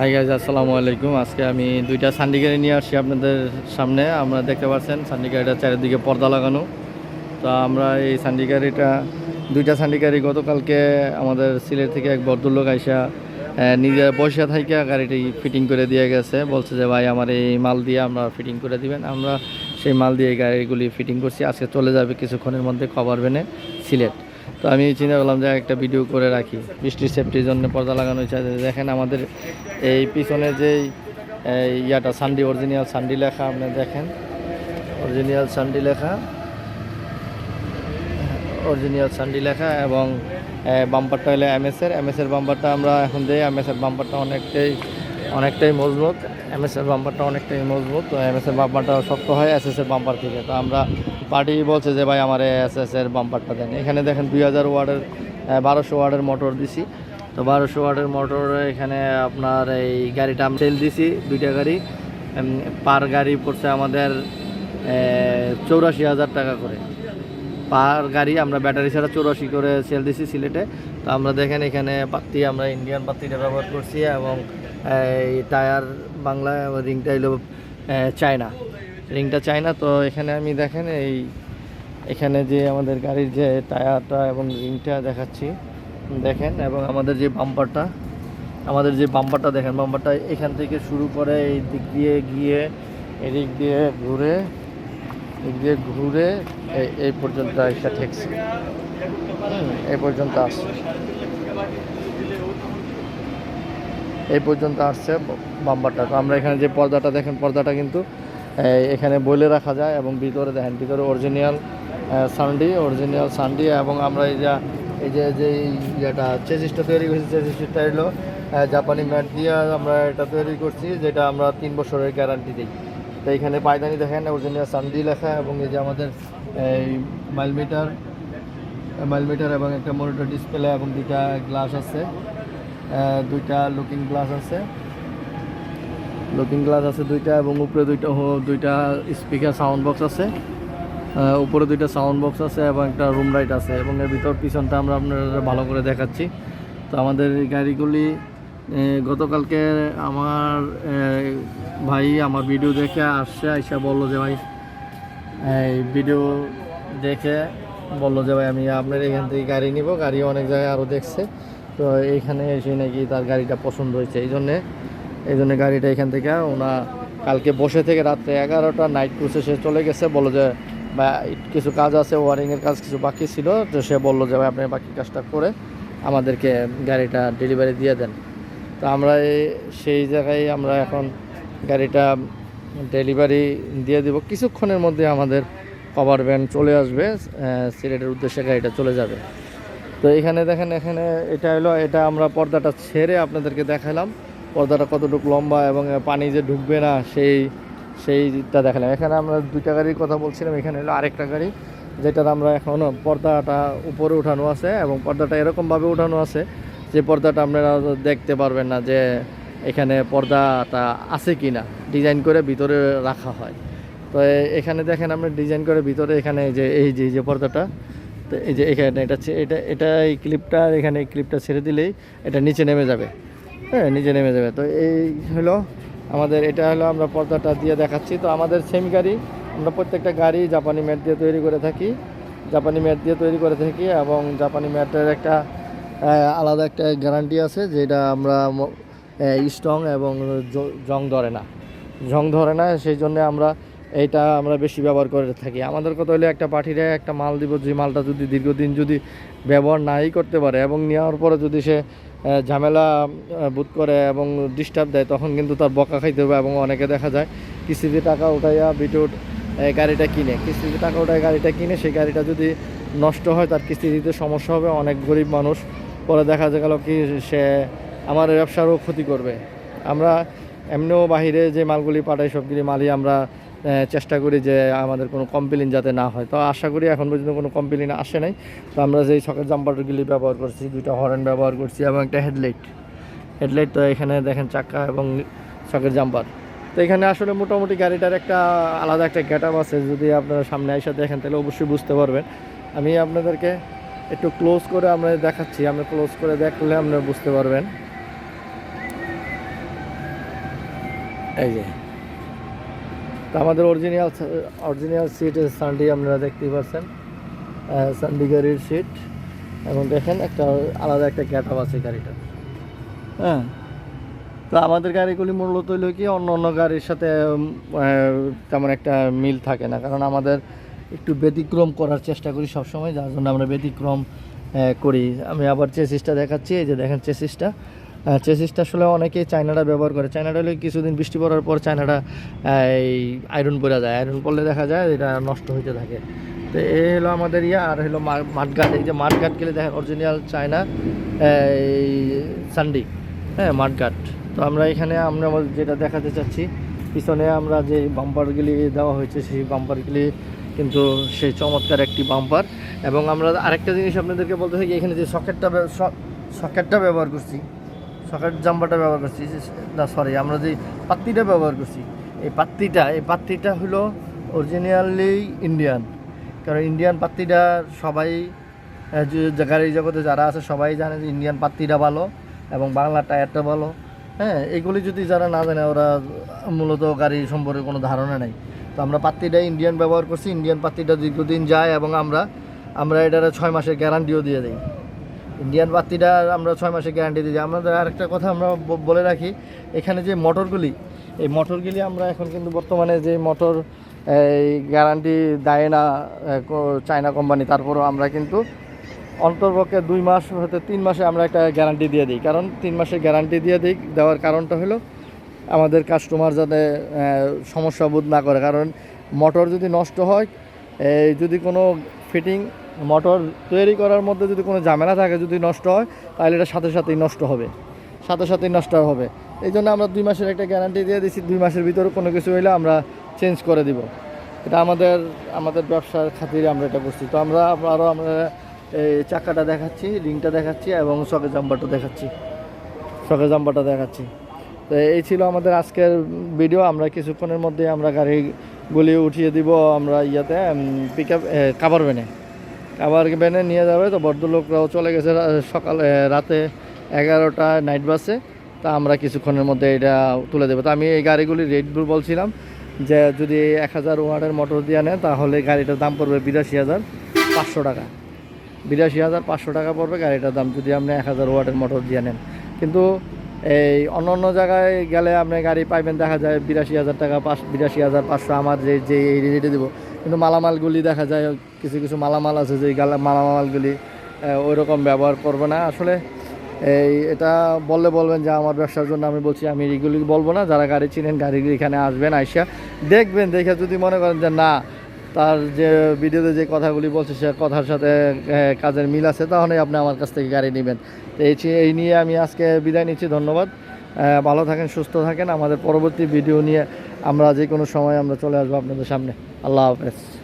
Hi guys আসসালামু আলাইকুম। আজকে আমি দুইটা সান্ডি গাড়ি নিয়ে আসছি আপনাদের সামনে। আমরা দেখতে পাচ্ছেন সান্ডি গাড়িটা চারিদিকে পর্দা লাগানো। তো আমরা এই সান্ডি গাড়িটা, দুইটা সান্ডি গাড়ি গতকালকে আমাদের সিলেট থেকে এক ভদ্রলোক আইসা নিজের বসে থেকে গাড়িটি ফিটিং করে দিয়ে গেছে। বলছে যে, ভাই, আমার এই মাল দিয়ে আমরা ফিটিং করে দিবেন। আমরা সেই মাল দিয়ে গাড়িগুলি ফিটিং করছি। আজকে চলে যাবে কিছুক্ষণের মধ্যে খবর বেনে সিলেট। তো আমি চিন্তা করলাম যে একটা ভিডিও করে রাখি। বৃষ্টির সেফটির জন্য পর্দা লাগানো হয়েছে। দেখেন আমাদের এই পিছনে যেই ইয়াটা, সান্ডি অরিজিনাল সান্ডি লেখা, আপনি দেখেন। অরিজিনাল সান্ডি লেখা অরিজিনাল সান্ডি লেখা এবং বাম্পারটা হলো এমএসের এমএসের বাম্পারটা আমরা এখন দিই। এমএসের বাম্পারটা অনেকটাই অনেকটাই মজবুত। এমএসের বাম্পারটা অনেকটাই মজবুত। তো এমএসের বাম্পারটা শক্ত হয় এস এসএসের বাম্পার থেকে। তো আমরা পার্টি বলছে যে, ভাই, আমার এস এস এর বাম্পারটা দেন। এখানে দেখেন দুই হাজার ওয়ার্ডের বারোশো ওয়ার্ডের মোটর দিছি। তো বারোশো ওয়ার্ডের মোটর এখানে আপনার এই গাড়িটা আমি সেল দিছি, দুইটা গাড়ি। পার গাড়ি পড়ছে আমাদের চৌরাশি হাজার টাকা করে। পার গাড়ি আমরা ব্যাটারি ছাড়া চৌরাশি করে সেল দিছি সিলেটে। তো আমরা দেখেন এখানে পাত্তি, আমরা ইন্ডিয়ান পাত্তিটা ব্যবহার করছি এবং, এই টায়ার বাংলা রিংটা এলো চায়না। রিংটা চাই না, তো এখানে আমি দেখেন এই, এখানে যে আমাদের গাড়ির যে টায়ারটা এবং রিংটা দেখাচ্ছি, দেখেন, এবং আমাদের যে বাম্পারটা, আমাদের যে বাম্পারটা দেখেন, বাম্পারটা এখান থেকে শুরু করে এই দিক দিয়ে গিয়ে, এদিক দিয়ে ঘুরে, এদিক দিয়ে ঘুরে এই পর্যন্ত একটা ঠেকছে এই পর্যন্ত আসছে। এই পর্যন্ত আসছে বাম্পারটা। তো আমরা এখানে যে পর্দাটা দেখেন, পর্দাটা কিন্তু এখানে বলে রাখা যায় এবং ভিতরে দেখেন, ভিতরে অরিজিনাল সান্ডি অরিজিনাল সান্ডি এবং আমরা এই যা, এই যে যে ইয়েটা চেসিসটা তৈরি করছি চেসিসটা এলো জাপানি ম্যাট দিয়ে আমরা এটা তৈরি করছি, যেটা আমরা তিন বছরের গ্যারান্টি দিই। তো এখানে পায়দানি দেখেন অরিজিনাল সান্ডি লেখা এবং এই যে আমাদের এই মাইলমিটার মাইলমিটার এবং একটা মনিটর ডিসপ্লে এবং দুইটা গ্লাস আছে দুইটা লুকিং গ্লাস আছে। লুকিং গ্লাস আছে দুইটা এবং উপরে দুইটা দুইটা স্পিকার সাউন্ড বক্স আছে। উপরে দুইটা সাউন্ড বক্স আছে এবং একটা রুম লাইট আছে এবং এর ভিতর পিছনটা আমরা আপনার ভালো করে দেখাচ্ছি। তো আমাদের গাড়িগুলি গতকালকে আমার ভাই আমার ভিডিও দেখে আসছে, আইসা বলল যে ভাই, এই ভিডিও দেখে বলল যে ভাই, আমি আপনার এখান থেকে গাড়ি নিব, গাড়ি অনেক জায়গায় আরও দেখছে। তো এইখানে এসে নাকি তার গাড়িটা পছন্দ হয়েছে। এই জন্যে এই জন্য গাড়িটা এখান থেকে ওনা কালকে বসে থেকে রাত্রে এগারোটা নাইট ক্রুজে সে চলে গেছে। বলল যে বা কিছু কাজ আছে ওয়ারিংয়ের কাজ কিছু বাকি ছিল। তো সে বলল যে, ভাই, আপনি বাকি কাজটা করে আমাদেরকে গাড়িটা ডেলিভারি দিয়ে দেন। তো আমরা সেই জায়গায় আমরা এখন গাড়িটা ডেলিভারি দিয়ে দিব। কিছুক্ষণের মধ্যে আমাদের কভার ভ্যান চলে আসবে সিলেটের উদ্দেশ্যে গাড়িটা চলে যাবে। তো এখানে দেখেন, এখানে এটা হলো, এটা আমরা পর্দাটা ছেড়ে আপনাদেরকে দেখালাম। পর্দাটা কতটুকু লম্বা এবং পানি যে ঢুকবে না, সেই, সেইটা দেখালাম। এখানে আমরা দুইটা গাড়ির কথা বলছিলাম, এখানে হলো আরেকটা গাড়ি, যেটার আমরা এখন পর্দাটা উপরে উঠানো আছে এবং পর্দাটা এরকমভাবে উঠানো আছে যে পর্দাটা আপনারা দেখতে পারবেন না যে এখানে পর্দাটা আছে কি না ডিজাইন করে ভিতরে রাখা হয়। তো এখানে দেখেন আমরা ডিজাইন করে ভিতরে এখানে যে, এই যে এই যে পর্দাটা, তো এই যে এখানে এটা এটা এটা এই ক্লিপটা, এখানে এই ক্লিপটা ছেড়ে দিলেই এটা নিচে নেমে যাবে। হ্যাঁ নিজে নেমে যাবে। তো এই হলো আমাদের, এটা হলো আমরা পর্দাটা দিয়ে দেখাচ্ছি। তো আমাদের সেম গাড়ি, আমরা প্রত্যেকটা গাড়ি জাপানি ম্যাট দিয়ে তৈরি করে থাকি। জাপানি ম্যাট দিয়ে তৈরি করে থাকি এবং জাপানি ম্যাটের একটা আলাদা একটা গ্যারান্টি আছে যেটা আমরা স্ট্রং এবং জং ধরে না। জং ধরে না, সেই জন্য আমরা এইটা আমরা বেশি ব্যবহার করে থাকি। আমাদের কথা হলে একটা পাঠিরে একটা মাল দিব, যে মালটা যদি দীর্ঘদিন যদি ব্যবহার নাই করতে পারে এবং নেওয়ার পরে যদি সে ঝামেলা বোধ করে এবং ডিস্টার্ব দেয়, তখন কিন্তু তার বকা খাইতে হবে এবং অনেকে দেখা যায় কিস্তিতে টাকা উঠাইয়া বিটুট গাড়িটা কিনে। কিস্তিতে টাকা উঠায় গাড়িটা কিনে, সেই গাড়িটা যদি নষ্ট হয়, তার কিস্তি দিতে সমস্যা হবে। অনেক গরিব মানুষ, পরে দেখা গেল কি সে আমার ব্যবসারও ক্ষতি করবে। আমরা এমনিও বাহিরে যে মালগুলি পাঠাই, সবগুলি মালই আমরা চেষ্টা করি যে আমাদের কোনো কমপ্লেন যাতে না হয়। তো আশা করি এখন পর্যন্ত কোনো কমপ্লেন আসে নাই। তো আমরা যেই ছকের জাম্পারগুলি ব্যবহার করছি, দুইটা হর্ন ব্যবহার করছি এবং একটা হেডলাইট হেডলাইট তো এখানে দেখেন চাক্কা এবং ছকের জাম্পার তো এখানে আসলে মোটামুটি গাড়িটার একটা আলাদা একটা গেট আছে। যদি আপনারা সামনে এসে দেখেন তাহলে অবশ্যই বুঝতে পারবেন। আমি আপনাদেরকে একটু ক্লোজ করে আমরা দেখাচ্ছি। আমরা ক্লোজ করে দেখলে আপনারা বুঝতে পারবেন। এই যে। তো আমাদের অরিজিনাল অরিজিনাল সিট সানডি আপনারা দেখতেই পাচ্ছেন সানডি গাড়ির সিট এবং দেখেন একটা আলাদা একটা গ্যাট আছে গাড়িটা হ্যাঁ। তো আমাদের গাড়িগুলি মূলত হইল কি, অন্য অন্য গাড়ির সাথে তেমন একটা মিল থাকে না। কারণ আমাদের একটু ব্যতিক্রম করার চেষ্টা করি সবসময়, যার জন্য আমরা ব্যতিক্রম করি। আমি আবার চেসিসটা দেখাচ্ছি। এই যে দেখেন চেসিসটা চেসিসটা আসলে অনেকেই চায়নাটা ব্যবহার করে। চায়নাটা হলে কিছুদিন বৃষ্টি পড়ার পর চায়নাটা এই আয়রন পরে যায়। আয়রন পড়লে দেখা যায় এটা নষ্ট হইতে থাকে। তো এ হলো আমাদের ইয়া, আর হলো মাঠঘাট। এই যে মাঠঘাট গেলে দেখেন অরিজিনাল চায়না, এই সানডি হ্যাঁ মাঠঘাট। তো আমরা এখানে, আমরা যেটা দেখাতে চাচ্ছি, পিছনে আমরা যে বাম্পারগুলি দেওয়া হয়েছে, সেই বাম্পারগুলি কিন্তু সেই চমৎকার একটি বাম্পার এবং আমরা আরেকটা জিনিস আপনাদেরকে বলতে থাকি, এখানে যে সকেটটা সকেটটা ব্যবহার করছি সকেট জাম্বাটা ব্যবহার করছি। না সরি আমরা যে পাত্তিটা ব্যবহার করছি, এই পাত্তিটা এই পাত্তিটা হলো অরিজিনালি ইন্ডিয়ান কারণ ইন্ডিয়ান পাত্তিটা সবাই গাড়ি জগতে যারা আছে সবাই জানে যে ইন্ডিয়ান পাত্তিটা ভালো এবং বাংলা টায়ারটা ভালো। হ্যাঁ এগুলি যদি যারা না জানে, ওরা মূলত গাড়ি সম্পর্কে কোনো ধারণা নেই। তো আমরা পাত্তিটা ইন্ডিয়ান ব্যবহার করছি ইন্ডিয়ান পাত্তিটা দীর্ঘদিন যায় এবং আমরা আমরা এটার ছয় মাসের গ্যারান্টিও দিয়ে দিই। ইন্ডিয়ান বাতিটা আমরা ছয় মাসে গ্যারান্টি দিই। আমাদের আরেকটা কথা আমরা বলে রাখি, এখানে যে মোটরগুলি এই মোটরগুলি আমরা এখন কিন্তু বর্তমানে যে মোটর এই গ্যারান্টি দেয় না চায়না কোম্পানি তারপরেও আমরা কিন্তু অন্তর্পক্ষে দুই মাস হতে তিন মাসে আমরা একটা গ্যারান্টি দিয়ে দিই। কারণ তিন মাসে গ্যারান্টি দিয়ে দিই, দেওয়ার কারণটা হলো আমাদের কাস্টমার যাতে সমস্যা বোধ না করে। কারণ মোটর যদি নষ্ট হয় যদি কোনো ফিটিং মোটর তৈরি করার মধ্যে যদি কোনো ঝামেলা থাকে, যদি নষ্ট হয়, তাহলে এটা সাথে সাথেই নষ্ট হবে। সাথে সাথেই নষ্ট হবে। এই জন্য আমরা দুই মাসের একটা গ্যারান্টি দিয়ে দিচ্ছি দুই মাসের ভিতরে কোনো কিছু হইলে আমরা চেঞ্জ করে দিব। এটা আমাদের আমাদের ব্যবসার খাতিরে আমরা এটা করছি। তো আমরা আরও আমরা এই চাকাটা দেখাচ্ছি, রিংটা দেখাচ্ছি এবং সকেট জাম্পারটা দেখাচ্ছি। সকেট জাম্পারটা দেখাচ্ছি। তো এই ছিল আমাদের আজকের ভিডিও আমরা কিছুক্ষণের মধ্যে আমরা গাড়ি গাড়িগুলি উঠিয়ে দিব আমরা ইয়াতে পিক আপ কাবার ভ্যানে কাবার ভ্যানে নিয়ে যাবে তো ভদ্রলোকরাও চলে গেছে সকালে রাতে এগারোটা নাইট বাসে। তা আমরা কিছুক্ষণের মধ্যে এটা তুলে দেবো। তো আমি এই গাড়িগুলি রেটগুলো বলছিলাম যে যদি এক হাজার ওয়াটের মোটর দিয়ে নেয়, তাহলে গাড়িটার দাম পড়বে বিরাশি হাজার পাঁচশো টাকা। বিরাশি হাজার পাঁচশো টাকা পড়বে গাড়িটার দাম যদি আপনি এক হাজার ওয়াটের মোটর দিয়ে নেন। কিন্তু এই অন্য অন্য জায়গায় গেলে আপনি গাড়ি পাইবেন, দেখা যায় বিরাশি হাজার টাকা, পাঁচ বিরাশি হাজার পাঁচশো, আমার যে যে এই রেটে দেবো কিন্তু মালামালগুলি দেখা যায়, কিছু কিছু মালামাল আছে যে গালা, মালামালগুলি ওই রকম ব্যবহার করবে না। আসলে এই এটা বললে বলবেন যে আমার ব্যবসার জন্য আমি বলছি, আমি এগুলি বলব না। যারা গাড়ি চিনেন গাড়িগুলি এখানে আসবেন, আইসা দেখবেন, দেখে যদি মনে করেন যে না, তার যে ভিডিওতে যে কথাগুলি বলছে, সে কথার সাথে কাজের মিল আছে তাহলে আপনি আমার কাছ থেকে গাড়ি নেবেন। এই এই নিয়ে আমি আজকে বিদায় নিচ্ছি, ধন্যবাদ। ভালো থাকেন, সুস্থ থাকেন। আমাদের পরবর্তী ভিডিও নিয়ে আমরা যে কোনো সময় আমরা চলে আসব আপনাদের সামনে। আল্লাহ হাফেজ।